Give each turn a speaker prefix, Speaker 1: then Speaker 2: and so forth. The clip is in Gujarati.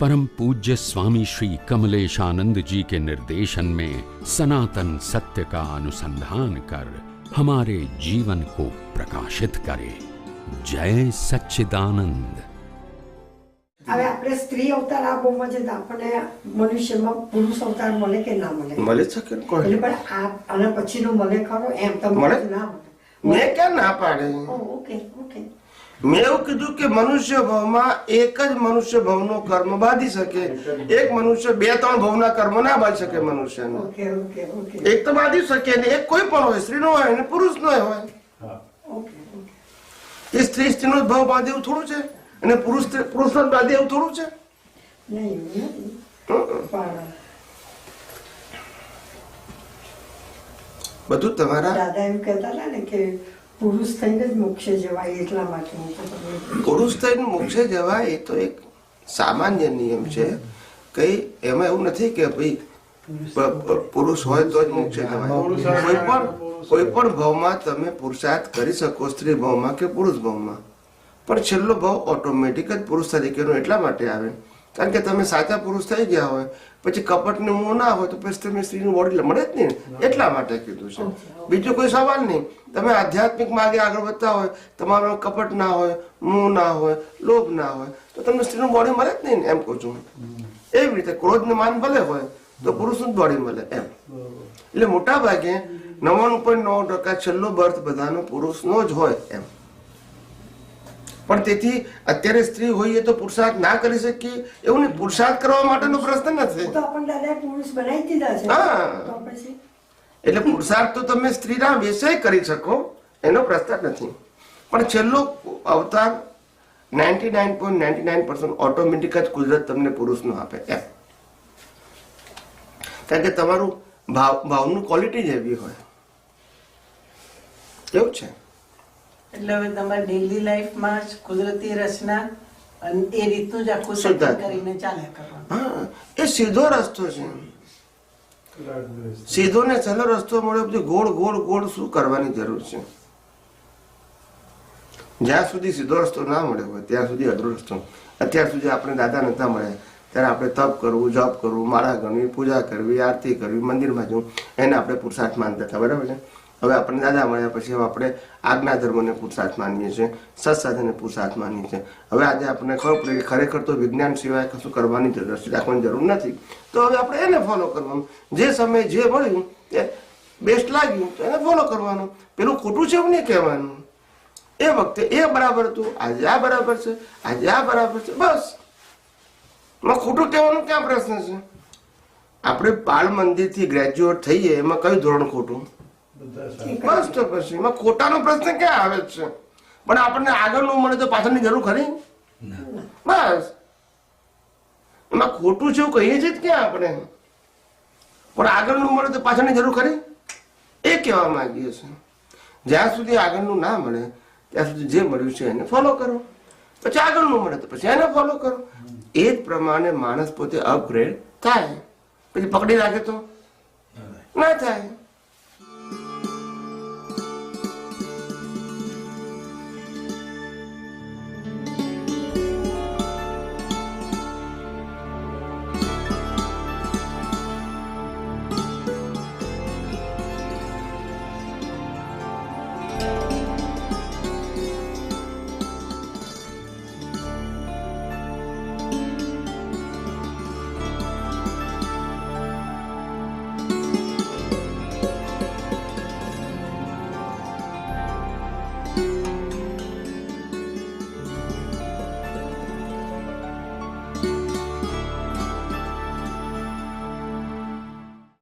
Speaker 1: परम पूज्य स्वामी श्री कमलेशानंद जी के निर्देशन में सनातन सत्य का अनुसंधान कर हमारे जीवन को प्रकाशित करे जय सच्चिदानंद
Speaker 2: હવે આપણે સ્ત્રી અવતાર આ બહુમાં છે તો આપણને મનુષ્યમાં પુરુષ અવતાર મળે કે ના મળે
Speaker 3: મળી જ શકે ને કોઈ
Speaker 2: એટલે પણ આ આના પછીનો મળે ખરો એમ તો
Speaker 3: મળે?
Speaker 2: ના મળે
Speaker 3: મેં ક્યાં ના પાડે
Speaker 2: ઓ, ઓકે ઓકે
Speaker 3: મેં એવું કીધું કે મનુષ્ય ભવમાં એક જ મનુષ્ય ભાવનો કર્મ બાંધી શકે. એક મનુષ્ય બે ત્રણ ભવના કર્મ ના બાંધી શકે મનુષ્યને.
Speaker 2: ઓકે ઓકે ઓકે
Speaker 3: એક તો બાંધી શકે ને એક કોઈ પણ હોય સ્ત્રીનો હોય ને પુરુષનો હોય.
Speaker 2: ઓકે ઓકે
Speaker 3: એ સ્ત્રી સ્ત્રીનો જ ભાવ બાંધે એવું થોડું છે? અને પુરુષ પુરુષનો બાંધે એવું થોડું છે? બધું તમારા?
Speaker 2: દાદા એમ કહેતા હતા ને કે પુરુષ થઈને જ મોક્ષે જવાય એટલા માટે
Speaker 3: પુરુષ થઈને મોક્ષે જવાય એ તો એક સામાન્ય નિયમ છે કઈ એમાં એવું નથી કે ભાઈ પુરુષ હોય. તો જ મોક્ષે જવાય. કોઈ પણ કોઈ પણ ભાવમાં તમે પુરુષાર્થ કરી શકો સ્ત્રી ભાવમાં કે પુરુષ ભાવમાં. પણ છેલ્લો ભાવ ઓટોમેટિક જ પુરુષ તરીકેનો એટલા માટે આવે. કારણ કે તમે સાચા પુરુષ થઈ ગયા હોય, પછી કપટનું મોં ના હોય તો પછી તમે સ્ત્રીનું બોડી મળે જ નહીં એટલા માટે કીધું છે. બીજો કોઈ સવાલ નહીં. તમે આધ્યાત્મિક માર્ગે આગળ વધતા હોય તમારો કપટ ના હોય, મોં ના હોય, લોભ ના હોય, તો તમને સ્ત્રીનું બોડી મળે જ નહીં એમ કહું છું એવી રીતે ક્રોધ ને માન ભલે હોય, તો પુરુષનું જ બોડી મળે એમ. એટલે મોટા ભાગે નવ્વાણું પોઈન્ટ નવ ટકા છેલ્લો બર્થ બધાનો પુરુષનો જ હોય એમ. પણ તેથી અત્યારે સ્ત્રી હોઈએ તો પુરુષાર્થ ના કરી શકીએ. એવું નહીં પુરુષાર્થ કરવા માટેનો પ્રશ્ન નથી.
Speaker 2: તો આપણને દાદાએ પુરુષ બનાવી દીધા છે.
Speaker 3: હા. એટલે પુરુષાર્થ તો તમે સ્ત્રીના વિષય કરી શકો એનો પ્રશ્ન નથી. પણ છેલ્લો અવતાર ninety nine point ninety nine percent automatic જ કુદરત તમને પુરુષનો આપે એમ. કારણ કે તમારું ભાવ ભાવનું ક્વોલિટી જ એવી હોય. એવું છે?
Speaker 4: એટલે હવે તમારી ડેલી લાઈફમાં જ કુદરતી રચના અને એ રીતનું જ આખું સેટિંગ કરીને ચાલ્યા કરવાનું.
Speaker 3: એ સીધો રસ્તો છે. સીધો ને સહેલો રસ્તો મળ્યો પછી ગોળ ગોળ ગોળ શું કરવાની જરૂર છે? જ્યાં સુધી સીધો રસ્તો ના મળ્યો હોય ત્યાં સુધી અઘરો રસ્તો. અત્યાર સુધી આપણે દાદા નતા મળ્યા. ત્યારે આપણે તપ કરવું જોબ કરવું માળા ગણવી પૂજા કરવી આરતી કરવી મંદિરમાં જવું. એને આપણે પુરુષાર્થ માનતા હતા બરાબર છે? હવે આપણે દાદા મળ્યા પછી હવે આપણે આજ્ઞા ધર્મને પુરુષાર્થ માનીએ છીએ, સત્સાધને પુરુષાર્થ માનીએ છીએ. હવે આજે આપણને ખબર પડે કે ખરેખર તો વિજ્ઞાન સિવાય કશું કરવાની જરૂર રાખવાની જરૂર નથી. તો હવે આપણે એને ફોલો કરવાનું. જે સમય જે મળ્યું તે બેસ્ટ લાગ્યું, તો એને ફોલો કરવાનું. પેલું ખોટું છે એવું નહીં કહેવાનું. એ વખતે એ બરાબર હતું, આજે આ બરાબર છે, આજે આ બરાબર છે, બસ. એમાં ખોટું કહેવાનું ક્યાં પ્રશ્ન છે? આપણે બાળ મંદિરથી ગ્રેજ્યુએટ થઈએ, એમાં કયું ધોરણ ખોટું? બસ તો પછી. એમાં ખોટાનો પ્રશ્ન ક્યાં આવે છે? પણ આપણને આગળનું મળે તો પાછળની જરૂર ખરી? બસ. એમાં ખોટું છે એવું કહીએ છીએ ક્યાં આપણે? પણ આગળનું મળે તો પાછળની જરૂર ખરી? એ કહેવા માંગીએ છીએ. જ્યાં સુધી આગળનું ના મળે ત્યાં સુધી જે મળ્યું છે એને ફોલો કરો. પછી આગળનું મળે તો પછી એને ફોલો કરો. એ જ પ્રમાણે માણસ પોતે અપગ્રેડ થાય. પછી પકડી રાખે તો? ના થાય.